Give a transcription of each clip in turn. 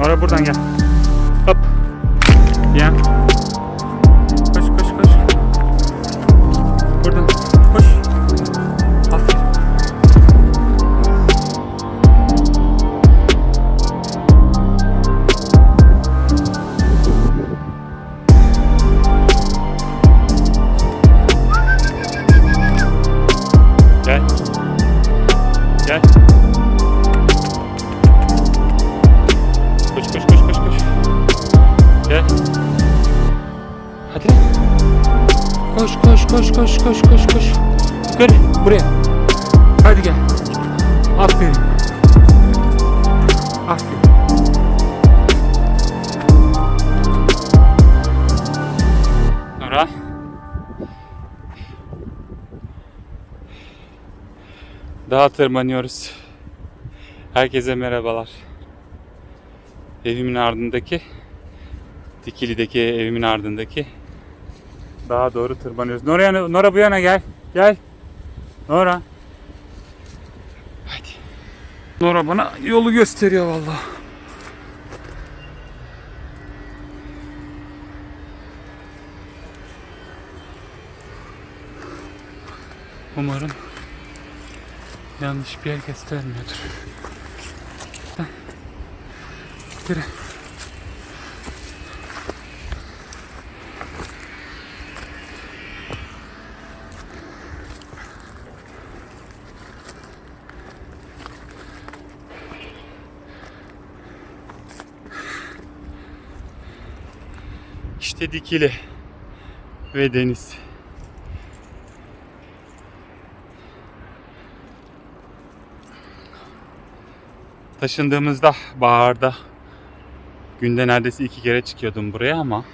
Oraya buradan gel. Hop. Ya. Dağa tırmanıyoruz. Herkese merhabalar. Evimin ardındaki Dikili'deki evimin ardındaki dağa doğru tırmanıyoruz. Nora, Nora bu yana gel. Gel. Nora. Hadi. Nora bana yolu gösteriyor vallahi. Umarım yanlış bir yer göstermiyordur. Yürü. İşte Dikili ve deniz. Taşındığımızda baharda günde neredeyse iki kere çıkıyordum buraya ama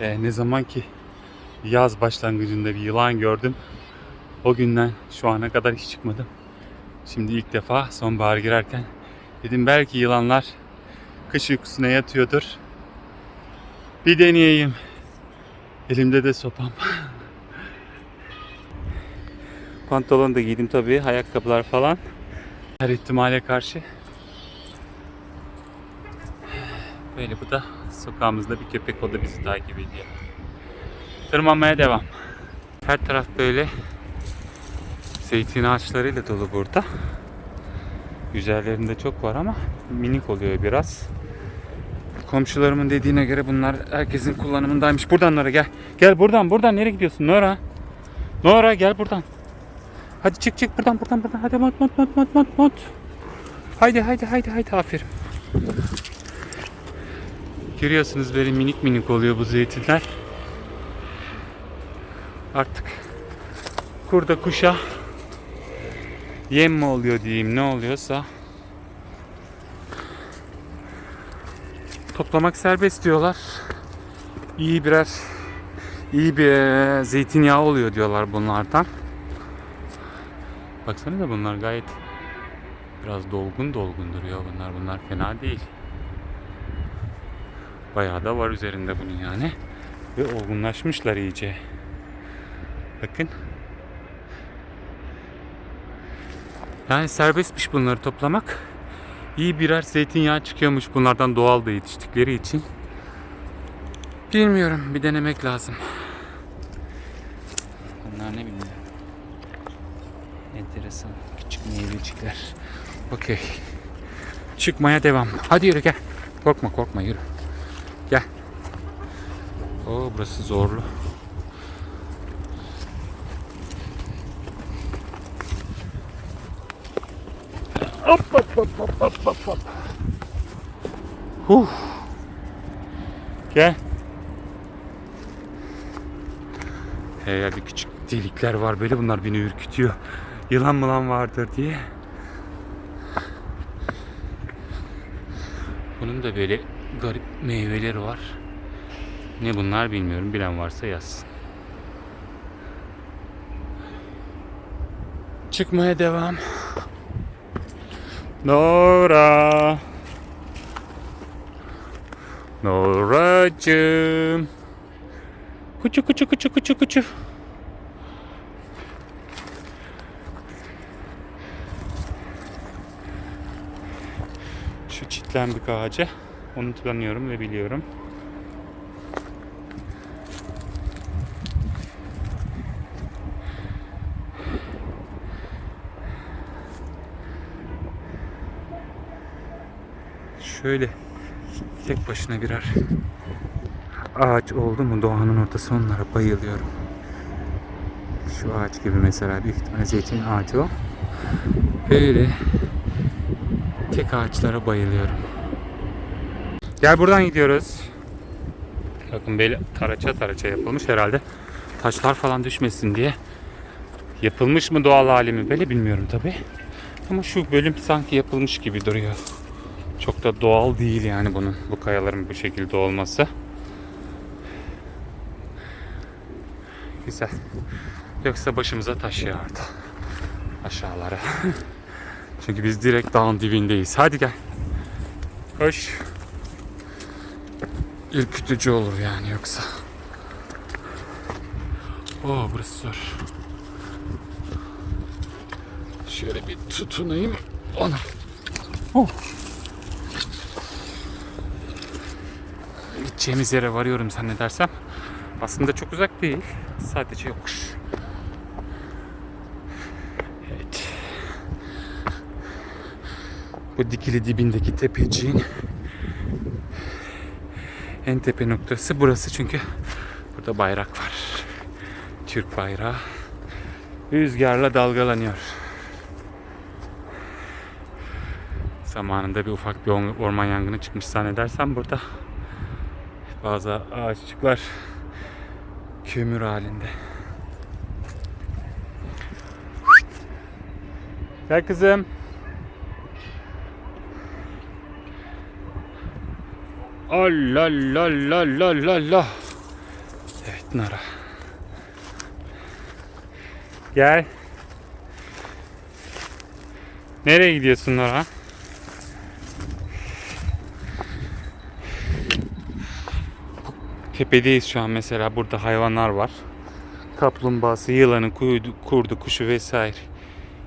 e, ne zaman ki yaz başlangıcında bir yılan gördüm o günden şu ana kadar hiç çıkmadım. Şimdi ilk defa sonbahar girerken dedim belki yılanlar kış uykusuna yatıyordur. Bir deneyeyim. Elimde de sopam. Pantolon da giydim tabii, ayakkabılar falan. Her ihtimale karşı. Böyle bu da sokağımızda bir köpek o da bizi takip ediyor. Tırmanmaya devam. Her taraf böyle zeytin ağaçlarıyla dolu burada. Güzellerinde çok var ama minik oluyor biraz. Komşularımın dediğine göre bunlar herkesin kullanımındaymış. Buradan Nora gel. Gel buradan buradan nereye gidiyorsun Nora? Nora gel buradan. Hadi çık çık buradan buradan buradan. Hadi mot mot mot mot mot mot. Haydi haydi haydi haydi aferin. Görüyorsunuz böyle minik minik oluyor bu zeytinler. Artık kurda kuşa yem mi oluyor diyeyim ne oluyorsa toplamak serbest diyorlar. İyi birer iyi bir e, zeytinyağı oluyor diyorlar bunlardan. Baksana da bunlar gayet biraz dolgun dolgun duruyor bunlar. Bunlar fena değil. Bayağı da var üzerinde bunun yani. Ve olgunlaşmışlar iyice. Bakın. Yani serbestmiş bunları toplamak. İyi birer zeytinyağı çıkıyormuş bunlardan doğal da yetiştikleri için. Bilmiyorum bir denemek lazım. Bunlar ne bileyim. Enteresan küçük meyvecikler. Okey. Çıkmaya devam. Hadi yürü gel. Korkma korkma yürü. Gel. Oo burası zorlu. Hop hop hop hop hop hop hop. Huh. Gel. Herhalde küçük delikler var böyle bunlar beni ürkütüyor. Yılan mılan vardır diye. Bunun da böyle garip meyveleri var. Ne bunlar bilmiyorum. Bilen varsa yazsın. Çıkmaya devam. Nora. Noracığım. Kuçu kuçu kuçu kuçu kuçu. Çitlendik ağaca. Onu tanıyorum ve biliyorum. Şöyle tek başına birer ağaç oldu mu doğanın ortası onlara bayılıyorum. Şu ağaç gibi mesela büyük ihtimalle zeytin ağacı o. Böyle tek ağaçlara bayılıyorum. Gel buradan gidiyoruz. Bakın böyle taraça taraça yapılmış herhalde. Taşlar falan düşmesin diye. Yapılmış mı doğal hali mi böyle bilmiyorum tabi. Ama şu bölüm sanki yapılmış gibi duruyor. Çok da doğal değil yani bunun bu kayaların bu şekilde olması. Güzel. Yoksa başımıza taş yağardı. Aşağılara. Çünkü biz direkt dağın dibindeyiz. Hadi gel. Koş. Ürkütücü olur yani yoksa. Oo burası zor. Şöyle bir tutunayım. Ona. Oh. Gideceğimiz yere varıyorum zannedersem. Aslında çok uzak değil. Sadece yokuş. Evet. Bu dikili dibindeki tepeciğin en tepe noktası burası çünkü burada bayrak var. Türk bayrağı. Rüzgarla dalgalanıyor. Zamanında bir ufak bir orman yangını çıkmış zannedersem burada bazı ağaççıklar kömür halinde. Gel kızım. Allah Allah Allah Allah Allah. Evet Nara. Gel. Nereye gidiyorsun Nara? Tepedeyiz şu an mesela burada hayvanlar var. Kaplumbağası, yılanı, kurdu, kurdu kuşu vesaire.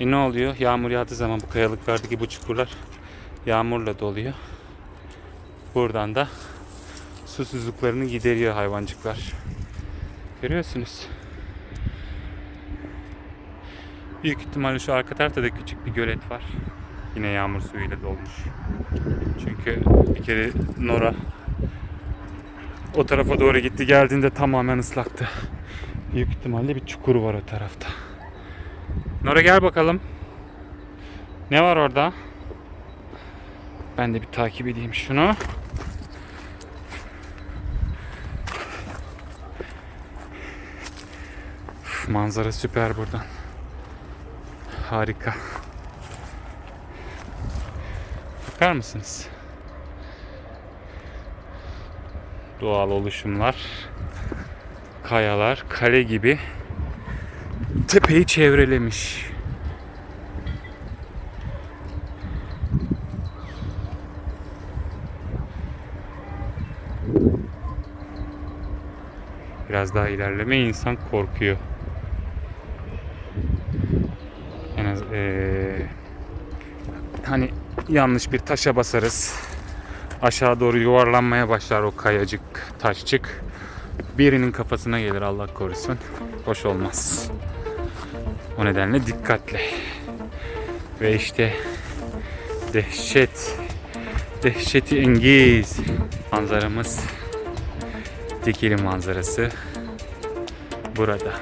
E ne oluyor? Yağmur yağdığı zaman bu kayalıklardaki bu çukurlar yağmurla doluyor. Buradan da susuzluklarını gideriyor hayvancıklar. Görüyorsunuz. Büyük ihtimalle şu arka tarafta da küçük bir gölet var. Yine yağmur suyuyla dolmuş. Çünkü bir kere Nora o tarafa doğru gitti. Geldiğinde tamamen ıslaktı. Büyük ihtimalle bir çukur var o tarafta. Nora gel bakalım. Ne var orada? Ben de bir takip edeyim şunu. Manzara süper buradan. Harika. Bakar mısınız? Doğal oluşumlar, kayalar, kale gibi tepeyi çevrelemiş. Biraz daha ilerleme insan korkuyor. Eee, hani yanlış bir taşa basarız. Aşağı doğru yuvarlanmaya başlar o kayacık, taşçık. Birinin kafasına gelir Allah korusun. Hoş olmaz. O nedenle dikkatli. Ve işte dehşet, dehşeti engiz manzaramız. Dikili manzarası burada.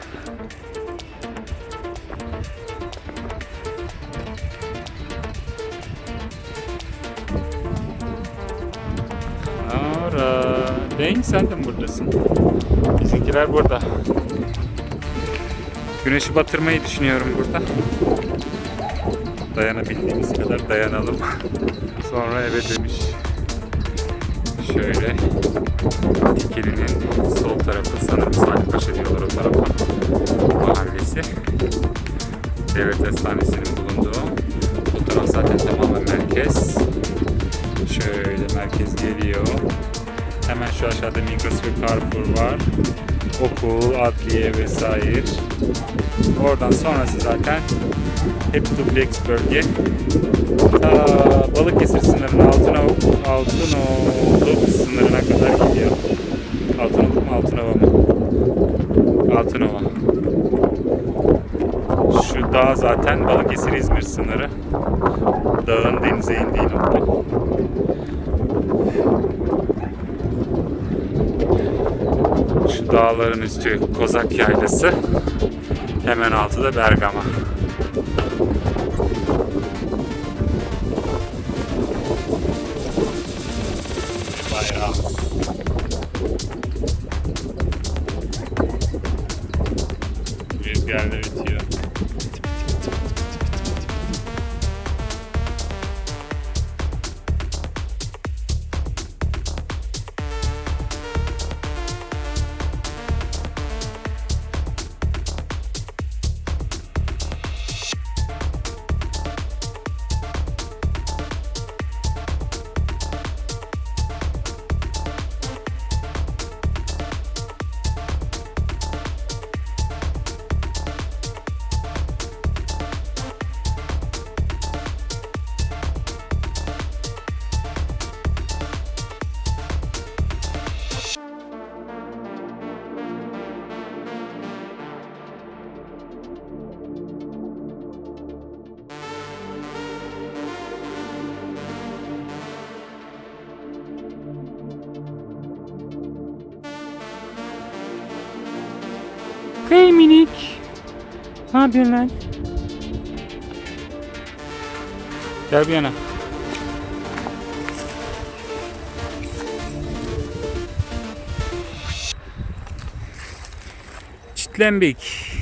Denk sen de mi buradasın? Bizimkiler burada. Güneşi batırmayı düşünüyorum burada. Dayanabildiğimiz kadar dayanalım. Sonra eve dönüş. Şöyle Dikili'nin sol tarafı sanırım Salihpaşa diyorlar o tarafa. Mahallesi. Devlet Hastanesi'nin bulunduğu. Bu taraf zaten tamamen merkez. Şöyle merkez geliyor. Hemen şu aşağıda Migros ve Carrefour var. okul, adliye vesaire. Oradan sonrası zaten hep dubleks bölge. Ta Balıkesir sınırına Altınoluk, Altınoluk sınırına kadar gidiyor. Altınoluk mu Altınova mı? Altınova. Şu dağ zaten Balıkesir-İzmir sınırı. Dağın denize indiği nokta. Dağların üstü Kozak Yaylası. Hemen altı da Bergama. Ne yapıyorsun lan? Gel bir yana. Çitlembik.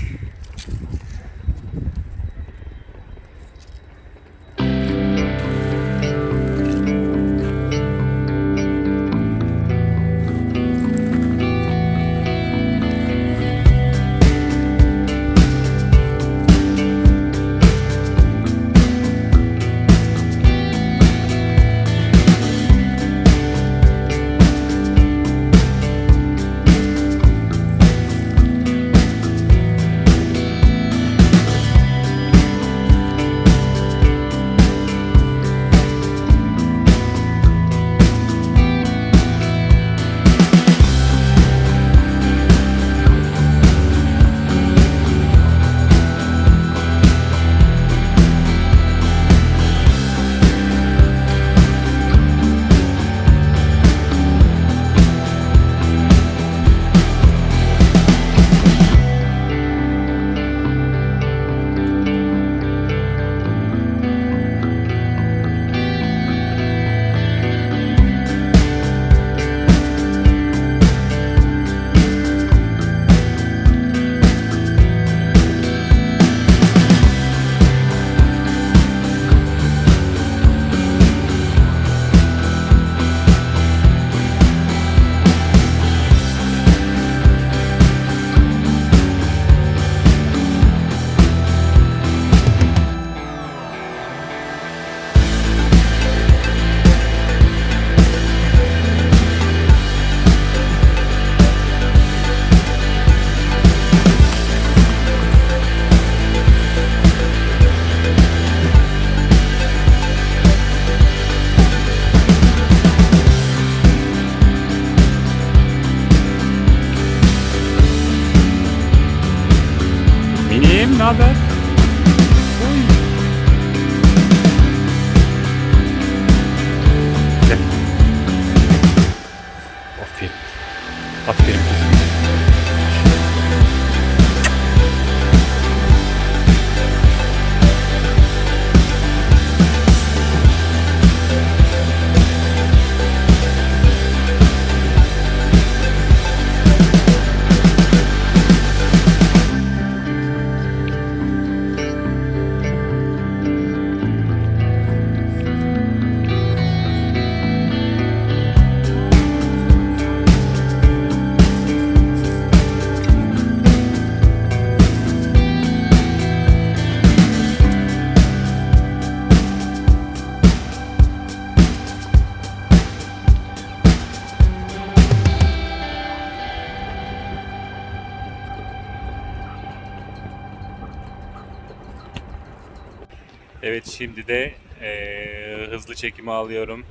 Evet şimdi de eee, hızlı çekimi alıyorum.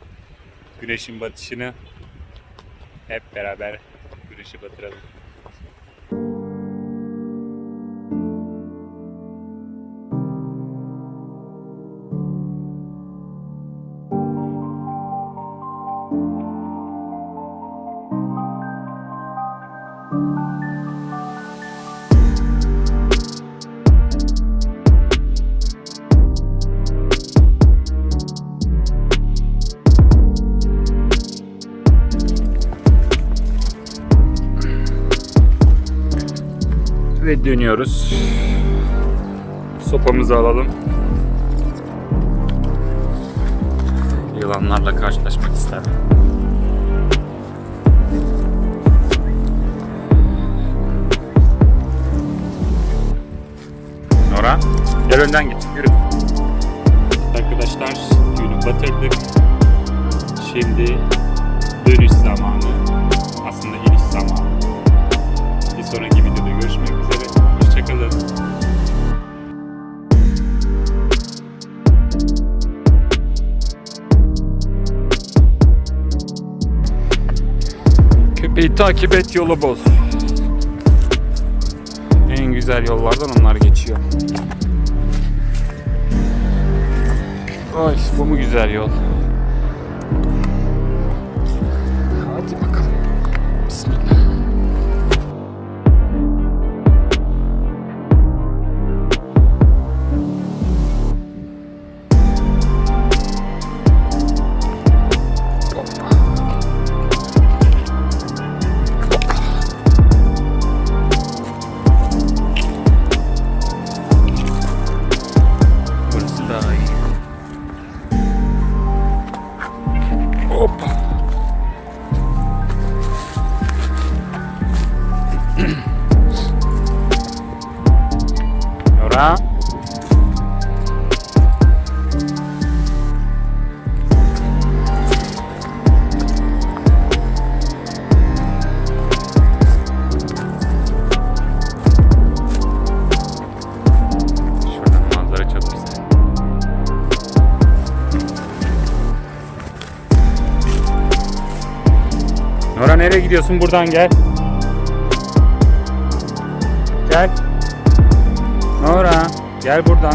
Güneşin batışını hep beraber güneşi batıralım. Ve dönüyoruz. Sopamızı alalım. Yılanlarla karşılaşmak ister. Nora, gel önden git, yürü. Arkadaşlar, günü batırdık. Şimdi dönüş zamanı. Aslında iniş zamanı. Bir sonraki Köpeği takip et yolu bul. En güzel yollardan onlar geçiyor. Ay bu mu güzel yol? Nereye gidiyorsun? Buradan gel. Gel. Nora gel buradan.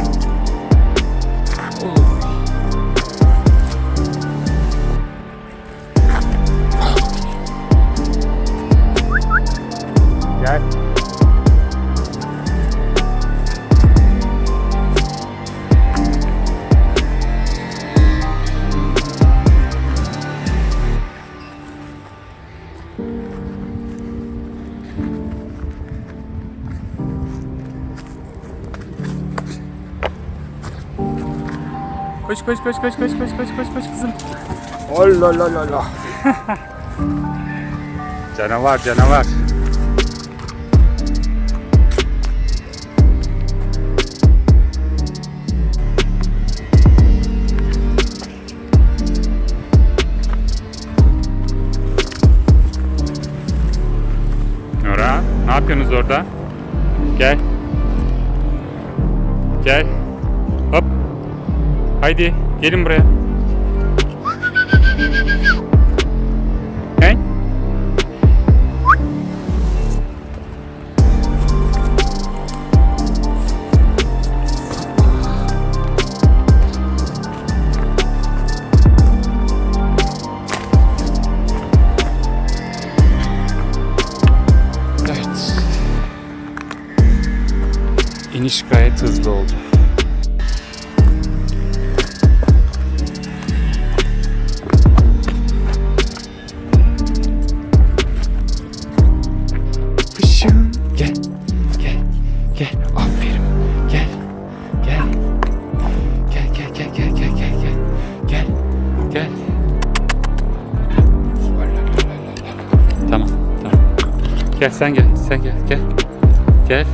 Gel. Koş koş koş koş koş koş koş koş koş kızım. Allah la la la. canavar canavar. Nora, ne yapıyorsunuz orada? Gel. Gel. Haydi gelin buraya. Gel sen gel sen gel gel. Gel